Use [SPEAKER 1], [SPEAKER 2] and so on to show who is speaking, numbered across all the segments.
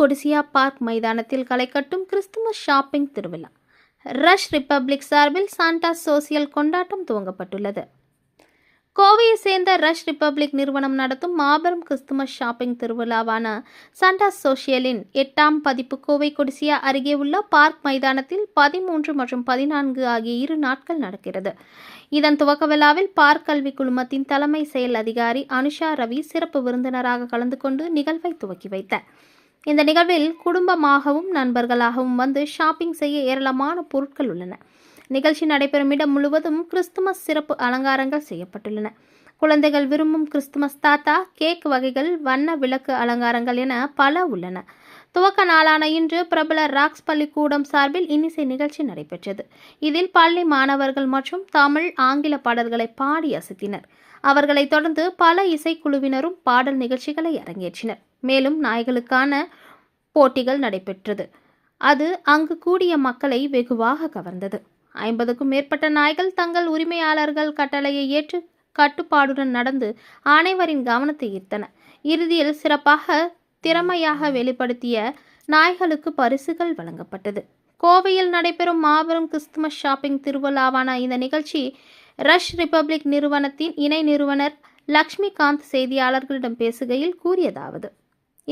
[SPEAKER 1] Codissia park மைதானத்தில் களை கட்டும் கிறிஸ்துமஸ் ஷாப்பிங் திருவிழா. ரஷ் ரிப்பப்ளிக் சார்பில் சாண்டா சோசியல் கொண்டாட்டம் துவங்கப்பட்டுள்ளது. கோவையை சேர்ந்த ரஷ் ரிப்பப்ளிக் நிறுவனம் நடத்தும் மாபெரும் கிறிஸ்துமஸ் ஷாப்பிங் திருவிழாவான சண்டா சோஷியலின் எட்டாம் பதிப்பு கோவை கொடிசியா அருகே உள்ள பார்க் மைதானத்தில் பதிமூன்று மற்றும் பதினான்கு ஆகிய இரு நாட்கள் நடக்கிறது. இதன் துவக்க விழாவில் பார்க் கல்வி குழுமத்தின் தலைமை செயல் அதிகாரி அனுஷா ரவி சிறப்பு விருந்தினராக கலந்து கொண்டு நிகழ்வை துவக்கி வைத்தார். இந்த நிகழ்வில் குடும்பமாகவும் நண்பர்களாகவும் வந்து ஷாப்பிங் செய்ய ஏராளமான பொருட்கள் உள்ளன. நிகழ்ச்சி நடைபெறும் இடம் முழுவதும் கிறிஸ்துமஸ் சிறப்பு அலங்காரங்கள் செய்யப்பட்டுள்ளன. குழந்தைகள் விரும்பும் கிறிஸ்துமஸ் தாத்தா கேக் வகைகள் வண்ண விளக்கு அலங்காரங்கள் என பல உள்ளன. துவக்க நாளான இன்று பிரபல ராக்ஸ் பள்ளிக்கூடம் சார்பில் இன்னிசை நிகழ்ச்சி நடைபெற்றது. இதில் பள்ளி மாணவர்கள் மற்றும் தமிழ் ஆங்கில பாடல்களை பாடி அசத்தினர். அவர்களைத் தொடர்ந்து பல இசைக்குழுவினரும் பாடல் நிகழ்ச்சிகளை அரங்கேற்றினர். மேலும் நாய்களுக்கான போட்டிகள் நடைபெற்றது. அது அங்கு கூடிய மக்களை வெகுவாக கவர்ந்தது. ஐம்பதுக்கும் மேற்பட்ட நாய்கள் தங்கள் உரிமையாளர்கள் கட்டளையை ஏற்று கட்டுப்பாடுடன் நடந்து அனைவரின் கவனத்தை ஈர்த்தன. இறுதியில் சிறப்பாக திறமையாக வெளிப்படுத்திய நாய்களுக்கு பரிசுகள் வழங்கப்பட்டது. கோவையில் நடைபெறும் மாபெரும் கிறிஸ்துமஸ் ஷாப்பிங் திருவிழாவான இந்த நிகழ்ச்சி ரஷ் ரிப்பப்ளிக் நிறுவனத்தின் இணை நிறுவனர் லக்ஷ்மிகாந்த் செய்தியாளர்களிடம் பேசுகையில் கூறியதாவது.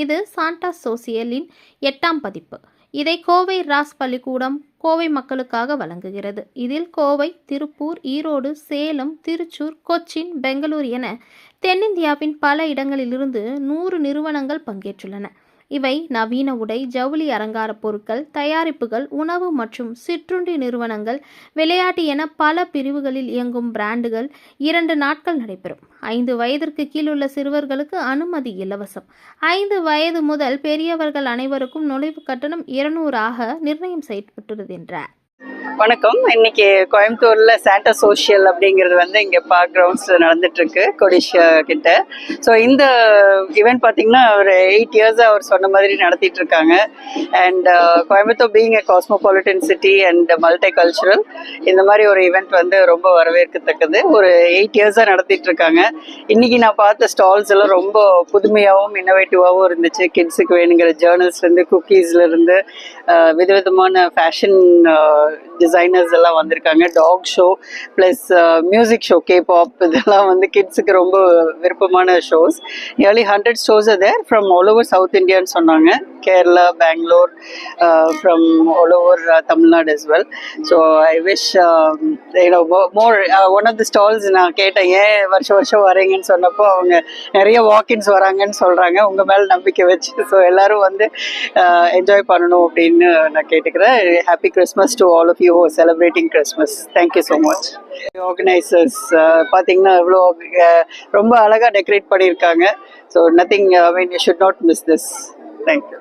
[SPEAKER 1] இது சாண்டா சோசியலின் எட்டாம் பதிப்பு. இதை கோவை ராஸ் பள்ளிக்கூடம் கோவை மக்களுக்காக வழங்குகிறது. இதில் கோவை திருப்பூர் ஈரோடு சேலம் திருச்சூர் கொச்சின் பெங்களூர் என தென்னிந்தியாவின் பல இடங்களிலிருந்து நூறு நிறுவனங்கள் பங்கேற்றுள்ளன. இவை நவீன உடை ஜவுளி அலங்கார பொருட்கள் தயாரிப்புகள் உணவு மற்றும் சிற்றுண்டி நிறுவனங்கள் விளையாட்டு என பல பிரிவுகளில் இயங்கும் பிராண்டுகள் இரண்டு நாட்கள் நடைபெறும். ஐந்து வயதிற்கு கீழுள்ள சிறுவர்களுக்கு அனுமதி இலவசம். ஐந்து வயது முதல் பெரியவர்கள் அனைவருக்கும் நுழைவு கட்டணம் இருநூறாக நிர்ணயம் செய்யப்பட்டுள்ளது என்றார்.
[SPEAKER 2] வணக்கம். இன்னைக்கு கோயம்புத்தூர்ல சாண்டா சோஷியல் அப்படிங்கிறது வந்து இங்க பார்க் கிரவுண்ட்ஸ்ல நடந்துட்டு இருக்கு கொடிஷா கிட்ட. ஸோ இந்த ஈவெண்ட் பார்த்தீங்கன்னா ஒரு எயிட் இயர்ஸ் அவர் சொன்ன மாதிரி நடத்திட்டு இருக்காங்க and uh, Coimbatore being a cosmopolitan city and multi cultural இந்த மாதிரி ஒரு ஈவெண்ட் வந்து ரொம்ப வரவேற்கத்தக்கது. ஒரு எயிட் இயர்ஸாக நடத்திட்டு இருக்காங்க இன்னைக்கு நான் பார்த்த ஸ்டால்ஸ் எல்லாம் ரொம்ப புதுமையாகவும் இன்னோவேட்டிவாகவும் இருந்துச்சு. கிட்ஸுக்கு வேணுங்கிற ஜேர்னல்ஸ்லேருந்து குக்கீஸ்லேருந்து uh, விதவிதமான ஃபேஷன் டிசைனர்ஸ் எல்லாம் வந்திருக்காங்க. Talk show plus music show K pop இதெல்லாம் வந்து கிட்ஸுக்கு ரொம்ப விருப்பமான shows nearly hundred shows there from all over south இந்தியான்னு சொன்னாங்க. Kerala Bangalore from all over Tamil Nadu is well so I wish you know more one of the stalls நான் கேட்டேன் ஏன் வருஷம் வருஷம் வரீங்கன்னு சொன்னப்போ அவங்க நிறைய வாக்கின்ஸ் வராங்கன்னு சொல்கிறாங்க உங்கள் மேலே நம்பிக்கை வச்சு. ஸோ எல்லாரும் வந்து uh, என்ஜாய் பண்ணணும் அப்படின்னு நான் கேட்டுக்கிறேன். Happy Christmas to all of you you celebrating Christmas thank you so much organisers பார்த்தீங்கன்னா இவ்வளோ ரொம்ப அழகாக டெக்கரேட் பண்ணியிருக்காங்க. So nothing I mean you should not miss this thank you